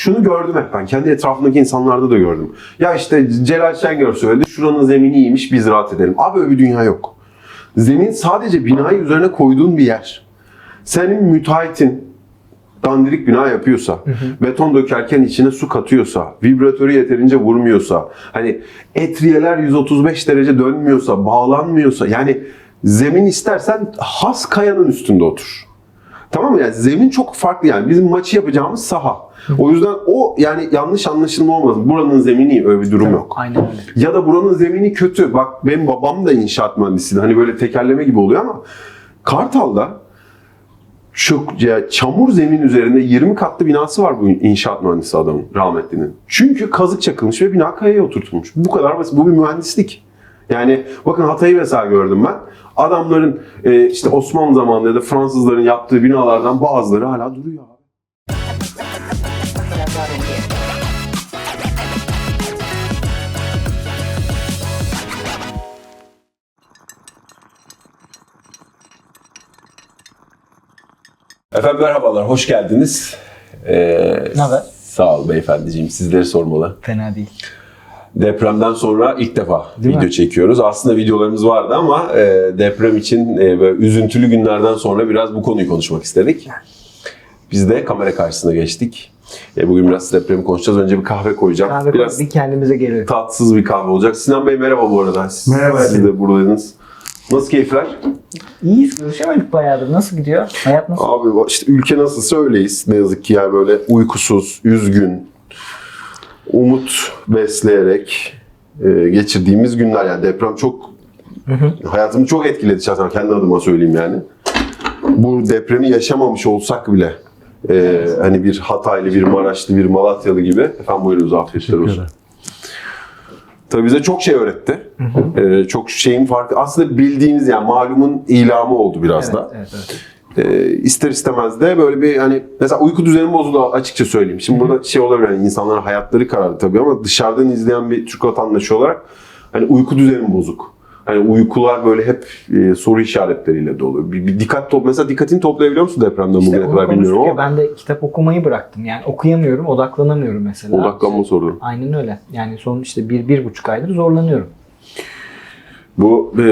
Şunu gördüm hep ben. Kendi etrafımdaki insanlarda da gördüm. Ya işte Celal Şengör söyledi. Şuranın zemini iyiymiş biz rahat edelim. Abi öyle bir dünya yok. Zemin sadece binayı üzerine koyduğun bir yer. Senin müteahhitin dandirik bina yapıyorsa, beton dökerken içine su katıyorsa, vibratörü yeterince vurmuyorsa, hani etriyeler 135 derece dönmüyorsa, bağlanmıyorsa, yani zemin istersen has kayanın üstünde otur. Tamam mı? Yani zemin çok farklı yani. Bizim maçı yapacağımız saha. O yüzden o yani yanlış anlaşılma olmasın. Buranın zemini iyi, öyle bir durum yok. Aynen öyle. Ya da buranın zemini kötü. Bak benim babam da inşaat mühendisiydi. Hani böyle tekerleme gibi oluyor ama Kartal'da şu ya çamur zemin üzerinde 20 katlı binası var bu inşaat mühendisi adamın rahmetlinin. Çünkü kazık çakılmış ve bina kayaya oturtulmuş. Bu kadar basit. Bu bir mühendislik. Yani bakın Hatay'ı mesela gördüm ben. Adamların e, işte Osmanlı zamanında ya da Fransızların yaptığı binalardan bazıları hala duruyor abi. Efendim merhabalar, hoş geldiniz. Ee, Ne haber? Sağ ol beyefendiciğim, sizleri sormalı. Fena değil. Depremden sonra ilk defa Değil video mi? çekiyoruz. Aslında videolarımız vardı ama e, deprem için e, böyle üzüntülü günlerden sonra biraz bu konuyu konuşmak istedik. Biz de kamera karşısına geçtik. E, bugün biraz depremi konuşacağız. Önce bir kahve koyacağım. Kahve biraz bir kendimize gelelim. tatsız bir kahve olacak. Sinan Bey merhaba bu arada. Siz, Merhaba Siz de buradaydınız. Nasıl keyifler? İyiyiz görüşemedik bayağıdır. Nasıl gidiyor? Hayat nasıl? Abi işte ülke nasılsa öyleyiz. Ne yazık ki yani böyle uykusuz, üzgün, umut besleyerek e, geçirdiğimiz günler. Yani deprem çok hayatımı çok etkiledi şahsen kendi adıma söyleyeyim yani. Bu depremi yaşamamış olsak bile e, hani bir Hataylı, bir Maraşlı, bir Malatyalı gibi efendim buyurunuz afiyetler olsun. Tabii bize çok şey öğretti. E, çok şeyin farkı. Aslında bildiğimiz yani malumun ilamı oldu biraz Evet, da. evet, evet. E, ister istemez de böyle bir hani mesela uyku düzenim bozuldu açıkça söyleyeyim. Şimdi burada şey olabilir hani insanların hayatları kararlı tabii ama dışarıdan izleyen bir Türk vatandaşı olarak hani uyku düzenim bozuk. Hani uykular böyle hep e, soru işaretleriyle dolu. Bir, bir dikkat top mesela dikkatini toplayabiliyor musun depremden İşte bugüne kadar bilmiyorum ama ben de kitap okumayı bıraktım. Yani okuyamıyorum, odaklanamıyorum mesela. odaklanma sorunu. Aynen öyle. Yani son işte bir, bir buçuk aydır zorlanıyorum. Bu e,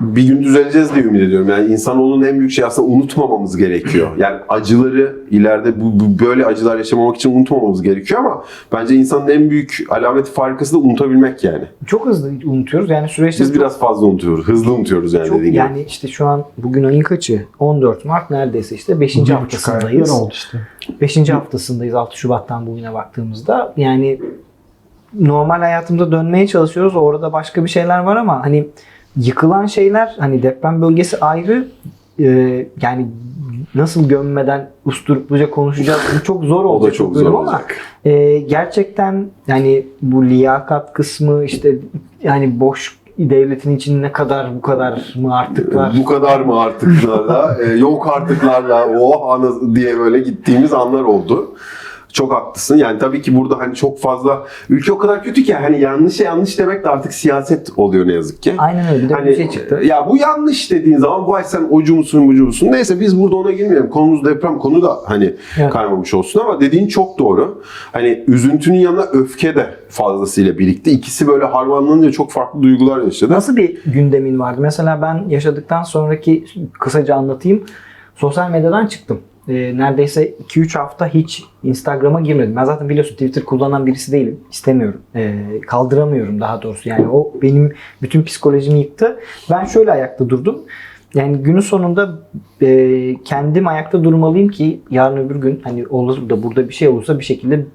bir gün düzeleceğiz diye ümit ediyorum. Yani insanoğlunun en büyük şey aslında unutmamamız gerekiyor. Yani acıları ileride bu, bu böyle acılar yaşamamak için unutmamamız gerekiyor ama bence insanın en büyük alameti farikası da unutabilmek yani. Çok hızlı unutuyoruz. Yani süreçte Biz çok- biraz fazla unutuyoruz. Hızlı unutuyoruz yani çok, dediğin gibi. yani işte şu an bugün ayın kaçı? 14 Mart neredeyse işte 5. Bir buçuk haftasındayız. oldu işte. 5. haftasındayız 6 Şubat'tan bugüne baktığımızda. Yani normal hayatımıza dönmeye çalışıyoruz. Orada başka bir şeyler var ama hani yıkılan şeyler hani deprem bölgesi ayrı Ee, yani nasıl gömmeden usturupluca konuşacağız. Bu çok zor O olacak. da çok zor ama, olacak. e, gerçekten yani bu liyakat kısmı işte yani boş devletin için ne kadar bu kadar mı artıklar? Bu kadar mı artıklarla, e, yok artıklarla, oh diye böyle gittiğimiz anlar oldu. Çok haklısın. Yani tabii ki burada hani çok fazla ülke o kadar kötü ki hani yanlışa yanlış demek de artık siyaset oluyor ne yazık ki. Aynen öyle. Bir de Hani bir şey çıktı. ya bu yanlış dediğin zaman bu ay sen ocu musun bucu musun? Neyse biz burada ona girmeyelim. Konumuz deprem konu da hani Evet. kaymamış olsun ama dediğin çok doğru. Hani üzüntünün yanına öfke de fazlasıyla birikti. İkisi böyle harmanlanınca çok farklı duygular yaşadı. Nasıl bir gündemin vardı? Mesela ben yaşadıktan sonraki kısaca anlatayım. Sosyal medyadan çıktım. Ee, neredeyse 2-3 hafta hiç Instagram'a girmedim. Ben zaten biliyorsun Twitter kullanan birisi değilim. İstemiyorum. Ee, kaldıramıyorum daha doğrusu. Yani o benim bütün psikolojimi yıktı. Ben şöyle ayakta durdum. Yani günün sonunda e, kendim ayakta durmalıyım ki yarın öbür gün hani olur da burada bir şey olursa bir şekilde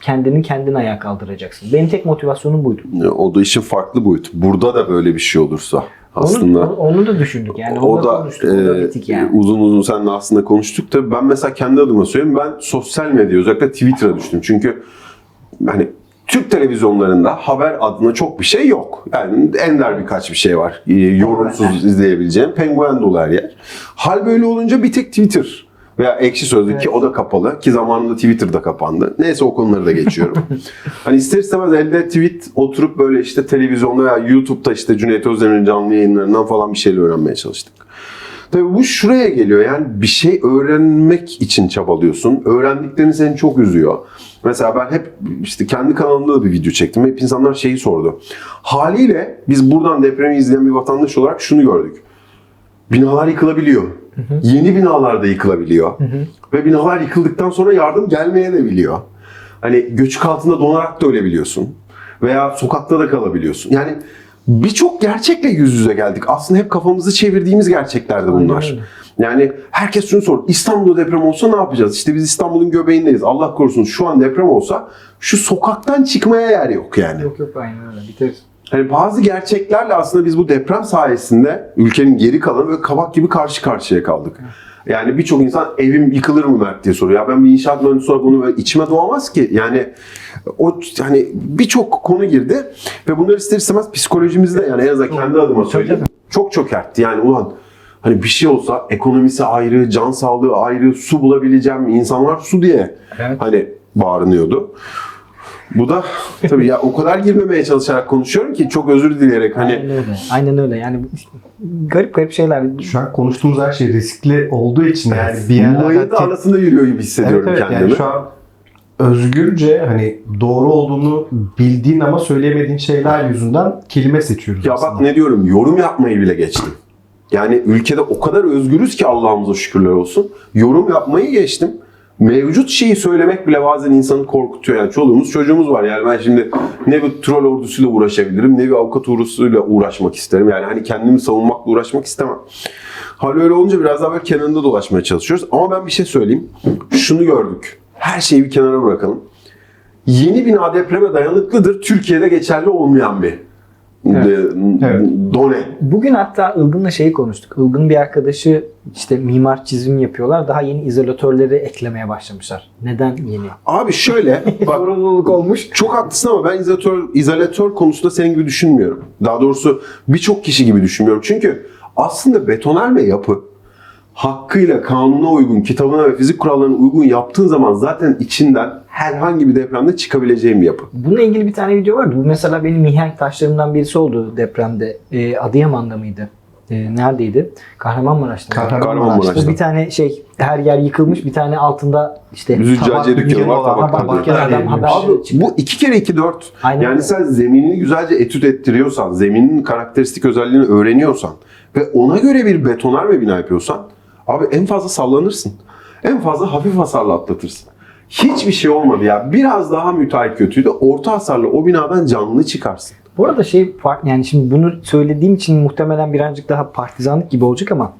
kendini kendin ayağa kaldıracaksın. Benim tek motivasyonum buydu. O da işin farklı boyutu. Burada da böyle bir şey olursa aslında. Onu, onu da düşündük yani. o da, konuştuk. o da e, yani. uzun uzun seninle aslında konuştuk da ben mesela kendi adıma söyleyeyim ben sosyal medya özellikle Twitter'a düştüm. Çünkü hani Türk televizyonlarında haber adına çok bir şey yok. Yani ender birkaç bir şey var. E, yorumsuz izleyebileceğim. Penguen dolu her yer. Hal böyle olunca bir tek Twitter veya Ekşi Sözlük ki o da kapalı ki zamanında Twitter'da kapandı. Neyse o konuları da geçiyorum. hani ister istemez elde tweet oturup böyle işte televizyonda veya YouTube'da işte Cüneyt Özdemir'in canlı yayınlarından falan bir şeyler öğrenmeye çalıştık. Tabii bu şuraya geliyor. Yani bir şey öğrenmek için çabalıyorsun. Öğrendiklerin seni çok üzüyor. Mesela ben hep işte kendi kanalımda da bir video çektim. Hep insanlar şeyi sordu. Haliyle biz buradan depremi izleyen bir vatandaş olarak şunu gördük. Binalar yıkılabiliyor. Yeni binalar da yıkılabiliyor. Ve binalar yıkıldıktan sonra yardım gelmeye de biliyor. Hani göçük altında donarak da ölebiliyorsun. Veya sokakta da kalabiliyorsun. Yani birçok gerçekle yüz yüze geldik. Aslında hep kafamızı çevirdiğimiz gerçeklerdi bunlar. Aynen. Yani herkes şunu sor. İstanbul'da deprem olsa ne yapacağız? İşte biz İstanbul'un göbeğindeyiz. Allah korusun şu an deprem olsa şu sokaktan çıkmaya yer yok yani. Yok yok aynen öyle. Biteriz. Hani bazı gerçeklerle aslında biz bu deprem sayesinde ülkenin geri kalanı ve kabak gibi karşı karşıya kaldık. Yani birçok insan evim yıkılır mı Mert diye soruyor. Ya ben bir inşaat mühendisi olarak bunu içime doğamaz ki. Yani o hani birçok konu girdi ve bunlar ister istemez psikolojimizde yani en azından kendi adıma söyleyeyim. Çok çökertti. Yani ulan hani bir şey olsa ekonomisi ayrı, can sağlığı ayrı, su bulabileceğim? İnsanlar su diye Evet. hani bağırınıyordu. Bu da tabii ya o kadar girmemeye çalışarak konuşuyorum ki çok özür dileyerek hani Aynen öyle. Aynen öyle. Yani garip garip şeyler. Şu an konuştuğumuz her şey riskli olduğu için yani bir yerlerden da arasında yürüyor gibi hissediyorum evet, evet, kendimi. yani şu an özgürce hani doğru olduğunu bildiğin ama söyleyemediğin şeyler yüzünden kelime seçiyoruz Ya aslında. bak ne diyorum yorum yapmayı bile geçtim. Yani ülkede o kadar özgürüz ki Allah'ımıza şükürler olsun. Yorum yapmayı geçtim. Mevcut şeyi söylemek bile bazen insanı korkutuyor. Yani çoluğumuz çocuğumuz var. Yani ben şimdi ne bir troll ordusuyla uğraşabilirim ne bir avukat ordusuyla uğraşmak isterim. Yani hani kendimi savunmakla uğraşmak istemem. Hal öyle olunca biraz daha böyle kenarında dolaşmaya çalışıyoruz. Ama ben bir şey söyleyeyim. Şunu gördük. Her şeyi bir kenara bırakalım. Yeni bina depreme dayanıklıdır. Türkiye'de geçerli olmayan bir Evet. de- Evet. done. Bugün hatta Ilgın'la şeyi konuştuk. Ilgın bir arkadaşı işte mimar çizim yapıyorlar. Daha yeni izolatörleri eklemeye başlamışlar. Neden yeni? Abi şöyle bak Sorumluluk olmuş. çok haklısın ama ben izolatör, izolatör konusunda senin gibi düşünmüyorum. Daha doğrusu birçok kişi gibi düşünmüyorum. Çünkü aslında betonarme yapı hakkıyla kanuna uygun, kitabına ve fizik kurallarına uygun yaptığın zaman zaten içinden herhangi bir depremde çıkabileceğin bir yapı. Bununla ilgili bir tane video vardı. Bu mesela benim mihenk taşlarımdan birisi oldu depremde. Ee, Adıyaman'da mıydı? Ee, neredeydi? Kahramanmaraş'ta. Kahramanmaraş'ta. İşte bir tane şey her yer yıkılmış bir tane altında işte Züccaciye dükkanı var, tabak Abi çıktı. bu iki kere iki dört. Aynen yani öyle. sen zeminini güzelce etüt ettiriyorsan, zeminin karakteristik özelliğini öğreniyorsan ve ona göre bir betonarme bina yapıyorsan abi en fazla sallanırsın. En fazla hafif hasarla atlatırsın. Hiçbir şey olmadı ya. Biraz daha müteahhit kötüydü. Orta hasarla o binadan canlı çıkarsın. Bu arada şey fark yani şimdi bunu söylediğim için muhtemelen birazcık daha partizanlık gibi olacak ama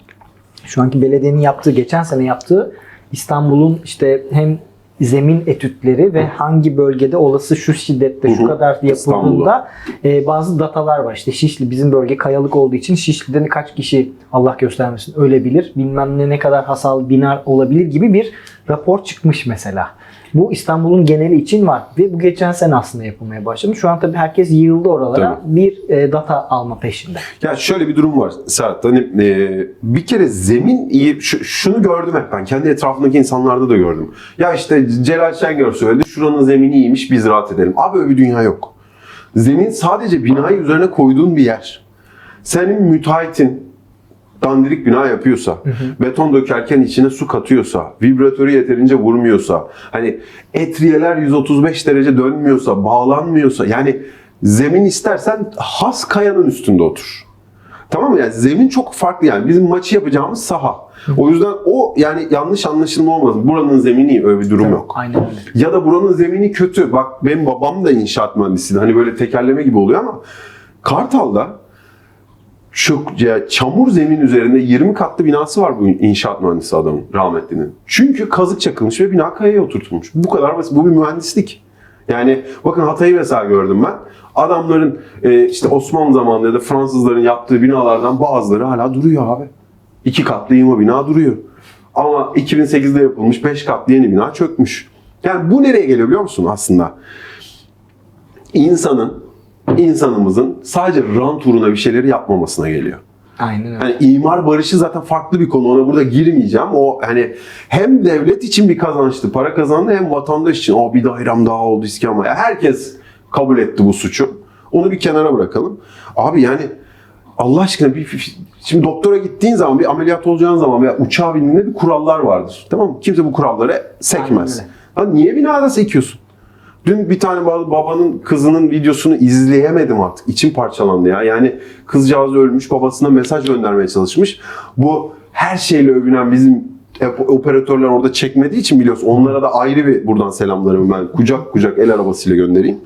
şu anki belediyenin yaptığı geçen sene yaptığı İstanbul'un işte hem zemin etütleri ve hangi bölgede olası şu şiddette şu kadar yapıldığında e, bazı datalar var. İşte Şişli bizim bölge kayalık olduğu için Şişli'de kaç kişi Allah göstermesin ölebilir. Bilmem ne ne kadar hasar bina olabilir gibi bir rapor çıkmış mesela. Bu İstanbul'un geneli için var ve bu geçen sene aslında yapılmaya başlamış. Şu an tabii herkes yığıldı oralara bir e, data alma peşinde. Ya şöyle bir durum var Serhat. Hani e, bir kere zemin iyi. şu- şunu gördüm hep ben. Kendi etrafındaki insanlarda da gördüm. Ya işte Celal Şengör söyledi. Şuranın zemini iyiymiş biz rahat edelim. Abi öyle bir dünya yok. Zemin sadece binayı üzerine koyduğun bir yer. Senin müteahhitin dandirik bina yapıyorsa, beton dökerken içine su katıyorsa, vibratörü yeterince vurmuyorsa, hani etriyeler 135 derece dönmüyorsa, bağlanmıyorsa, yani zemin istersen has kayanın üstünde otur. Tamam mı? Yani zemin çok farklı yani. Bizim maçı yapacağımız saha. O yüzden o yani yanlış anlaşılma olmasın. Buranın zemini iyi, öyle bir durum yok. Aynen öyle. Ya da buranın zemini kötü. Bak benim babam da inşaat mühendisiydi. Hani böyle tekerleme gibi oluyor ama Kartal'da şu ya çamur zemin üzerinde 20 katlı binası var bu inşaat mühendisi adamın rahmetlinin. Çünkü kazık çakılmış ve bina kayaya oturtulmuş. Bu kadar basit. Bu bir mühendislik. Yani bakın Hatay'ı mesela gördüm ben. Adamların e, işte Osmanlı zamanında ya da Fransızların yaptığı binalardan bazıları hala duruyor abi. İki katlı yığma bina duruyor. Ama 2008'de yapılmış 5 katlı yeni bina çökmüş. Yani bu nereye geliyor biliyor musun aslında? İnsanın, insanımızın sadece rant uğruna bir şeyleri yapmamasına geliyor. Aynen öyle. Yani imar barışı zaten farklı bir konu. Ona burada girmeyeceğim. O hani hem devlet için bir kazançtı, para kazandı hem vatandaş için. O bir dairem daha oldu iskama. Ya herkes kabul etti bu suçu. Onu bir kenara bırakalım. Abi yani Allah aşkına bir, şimdi doktora gittiğin zaman bir ameliyat olacağın zaman veya uçağa bindiğinde bir kurallar vardır. Tamam mı? Kimse bu kuralları sekmez. Lan niye binada sekiyorsun? Dün bir tane ba- babanın kızının videosunu izleyemedim artık. İçim parçalandı ya. Yani kızcağız ölmüş, babasına mesaj göndermeye çalışmış. Bu her şeyle övünen bizim op- operatörler orada çekmediği için biliyorsun. Onlara da ayrı bir buradan selamlarımı ben kucak kucak el arabasıyla göndereyim.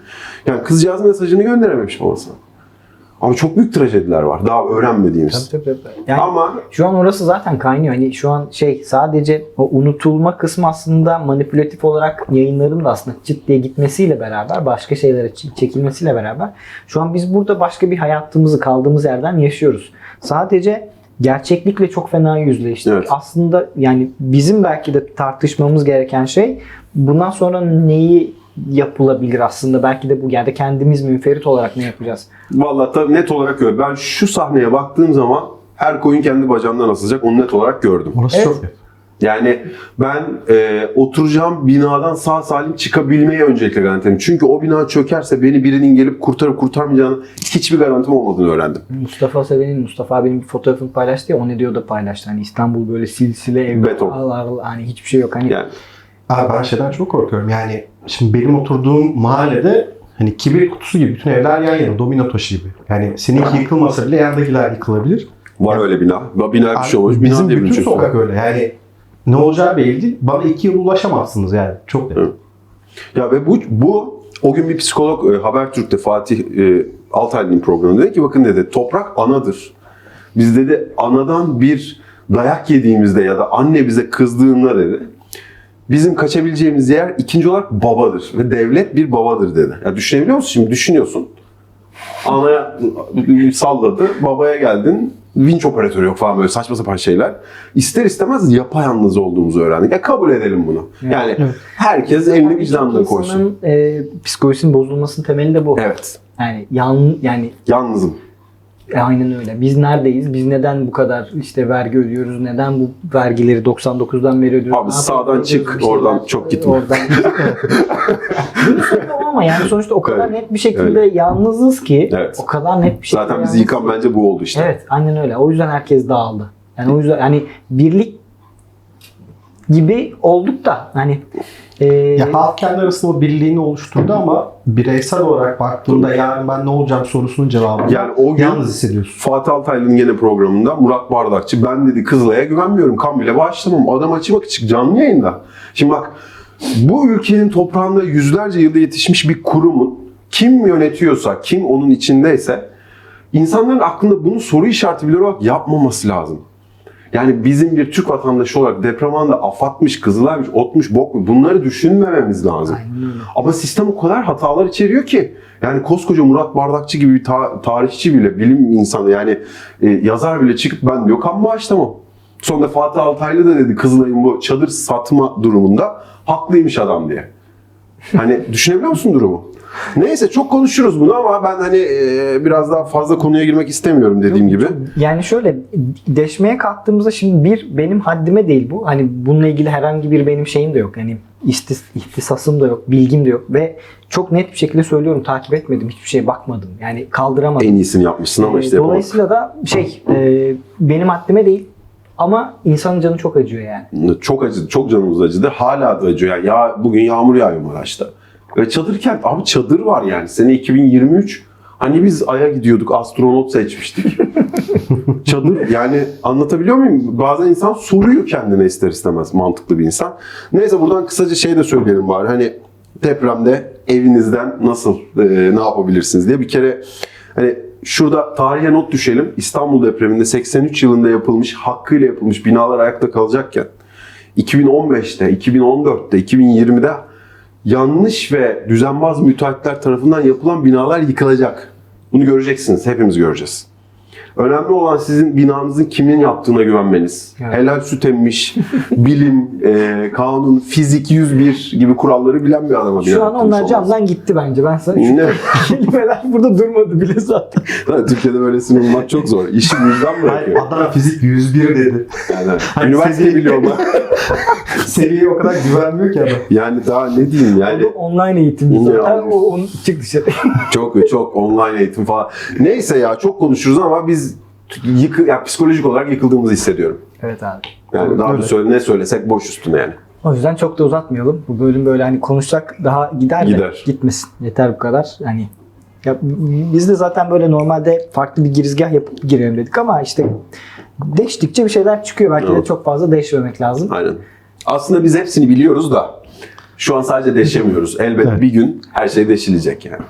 Yani kızcağız mesajını gönderememiş babasına. Ama çok büyük trajediler var. Daha öğrenmediğimiz. Tabii tabii. tabii. Yani Ama Şu an orası zaten kaynıyor. Hani şu an şey sadece o unutulma kısmı aslında manipülatif olarak yayınların da aslında çıt diye gitmesiyle beraber başka şeylere çekilmesiyle beraber şu an biz burada başka bir hayatımızı kaldığımız yerden yaşıyoruz. Sadece gerçeklikle çok fena yüzleştik. Evet. Aslında yani bizim belki de tartışmamız gereken şey bundan sonra neyi yapılabilir aslında belki de bu yerde kendimiz münferit olarak ne yapacağız? Vallahi tabii net olarak öyle. Ben şu sahneye baktığım zaman her koyun kendi bacağından asılacak. Onu net olarak gördüm. Orası Evet. çok. Yani ben e, oturacağım binadan sağ salim çıkabilmeyi öncelikle garantilerim. Çünkü o bina çökerse beni birinin gelip kurtarıp kurtarmayacağını hiçbir garantim olmadığını öğrendim. Mustafa Seven'in Mustafa abinin bir fotoğrafını paylaştı ya o ne diyor da paylaştı. Hani İstanbul böyle silsile ev. Beton. Allah Allah, hani hiçbir şey yok. Hani Yani Abi ben şeyden çok korkuyorum. Yani şimdi benim oturduğum mahallede hani kibir kutusu gibi bütün evler yan yana domino taşı gibi. Yani seninki yıkılmasa bile yandakiler yıkılabilir. var öyle bina. Bina bir şey olmuş. Bina Bizim bütün şey sokak öyle. Yani ne olacağı belli değil. Bana iki yıl ulaşamazsınız yani. Çok net. Evet. Ya ve bu, bu o gün bir psikolog e, Habertürk'te Fatih e, Altaylı'nın programında dedi ki bakın dedi toprak anadır. Biz dedi anadan bir dayak yediğimizde ya da anne bize kızdığında dedi bizim kaçabileceğimiz yer ikinci olarak babadır ve devlet bir babadır dedi. Ya düşünebiliyor musun şimdi düşünüyorsun. Anaya salladı, babaya geldin, vinç operatörü yok falan böyle saçma sapan şeyler. İster istemez yapayalnız olduğumuzu öğrendik. Ya kabul edelim bunu. Yani herkes elini vicdanına koysun. İnsanın e, psikolojisinin bozulmasının temeli de bu. Evet. Yani yan yani Yalnızım. E, aynen öyle. Biz neredeyiz? Biz neden bu kadar işte vergi ödüyoruz? Neden bu vergileri 99'dan beri ödüyoruz? Abi Ne sağdan çık, Bir şeyler- oradan çok gitme. Oradan ol ama yani sonuçta o kadar Evet. net bir şekilde yalnızız ki Evet. o kadar net bir şekilde Zaten bizi yıkan bence bu oldu işte. Evet aynen öyle. O yüzden herkes dağıldı. Yani o yüzden hani birlik gibi olduk da hani e, Ya halk kendi arasında o birliğini oluşturdu ama bireysel olarak baktığında yarın ben ne olacağım sorusunun cevabını Yani o gün yalnız hissediyorsun. Fatih Altaylı'nın gene programında Murat Bardakçı ben dedi Kızılay'a güvenmiyorum. Kan bile bağışlamam. Adam açık açık canlı yayında. Şimdi bak bu ülkenin toprağında yüzlerce yılda yetişmiş bir kurumun kim yönetiyorsa, kim onun içindeyse insanların aklında bunu soru işareti bile olarak yapmaması lazım. Yani bizim bir Türk vatandaşı olarak deprem anında afatmış, kızılaymış, otmuş, bokmuş bunları düşünmememiz lazım. Aynen. Ama sistem o kadar hatalar içeriyor ki. Yani koskoca Murat Bardakçı gibi bir ta- tarihçi bile, bilim insanı yani e, yazar bile çıkıp ben diyor kan bağışlamam. Sonra Fatih Altaylı da dedi Kızılay'ın bu çadır satma durumunda haklıymış adam diye. Hani düşünebiliyor musun durumu? Neyse çok konuşuruz bunu ama ben hani e, biraz daha fazla konuya girmek istemiyorum dediğim gibi. Yani şöyle deşmeye kalktığımızda şimdi bir benim haddime değil bu. Hani bununla ilgili herhangi bir benim şeyim de yok. Yani istis, ihtisasım da yok, bilgim de yok ve çok net bir şekilde söylüyorum takip etmedim, hiçbir şeye bakmadım. Yani kaldıramadım. En iyisini yapmışsın ama Ee, işte yapamadık. Dolayısıyla da şey e, benim haddime değil ama insanın canı çok acıyor yani. Çok acıdı, çok canımız acıdı. Hala da acıyor. Yani ya, bugün yağmur yağıyor Maraş'ta. Ve çadır kent. Abi çadır var yani. Sene 2023. Hani biz Ay'a gidiyorduk, astronot seçmiştik. çadır yani anlatabiliyor muyum? Bazen insan soruyor kendine ister istemez mantıklı bir insan. Neyse buradan kısaca şey de söyleyelim bari. Hani depremde evinizden nasıl e, ne yapabilirsiniz diye bir kere hani şurada tarihe not düşelim. İstanbul depreminde 83 yılında yapılmış, hakkıyla yapılmış binalar ayakta kalacakken 2015'te, 2014'te, 2020'de yanlış ve düzenbaz müteahhitler tarafından yapılan binalar yıkılacak. Bunu göreceksiniz. Hepimiz göreceğiz. Önemli olan sizin binanızın kimin yaptığına güvenmeniz. Evet. Helal süt emmiş, bilim, e, kanun, fizik 101 gibi kuralları bilen bir adama Şu an onlar camdan gitti bence. Ben sana Ne? kelimeler burada durmadı bile zaten. Zaten Türkiye'de böylesini bulmak çok zor. İşi vicdan bırakıyor. Hayır, adam fizik 101 dedi. Yani, Hani üniversite seviye- biliyorlar. Seviyeye o kadar güvenmiyor ki adam. Yani daha ne diyeyim yani. O online eğitim. Yanlış. O, onu çık dışarı. Çok çok online eğitim falan. Neyse ya çok konuşuruz ama Ama biz yıkı, ya psikolojik olarak yıkıldığımızı hissediyorum. Evet abi. Yani daha Öyle. bir söyle, ne söylesek boş üstüne yani. O yüzden çok da uzatmayalım. Bu bölüm böyle hani konuşacak daha gider de Gider. gitmesin. Yeter bu kadar. Hani ya biz de zaten böyle normalde farklı bir girizgah yapıp girelim dedik ama işte değiştikçe bir şeyler çıkıyor. Belki de Evet. çok fazla değişmemek lazım. Aynen. Aslında biz hepsini biliyoruz da şu an sadece deşemiyoruz. Elbet Evet. bir gün her şey deşilecek yani.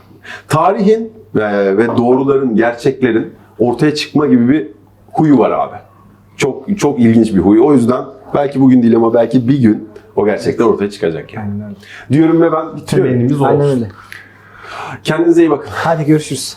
Tarihin ve, ve doğruların, gerçeklerin ortaya çıkma gibi bir huyu var abi. Çok çok ilginç bir huyu. O yüzden belki bugün değil ama belki bir gün o gerçekler ortaya çıkacak yani. Aynen öyle. Diyorum ve ben bitiriyorum. Temennimiz o Aynen olsun. öyle. Kendinize iyi bakın. Hadi görüşürüz.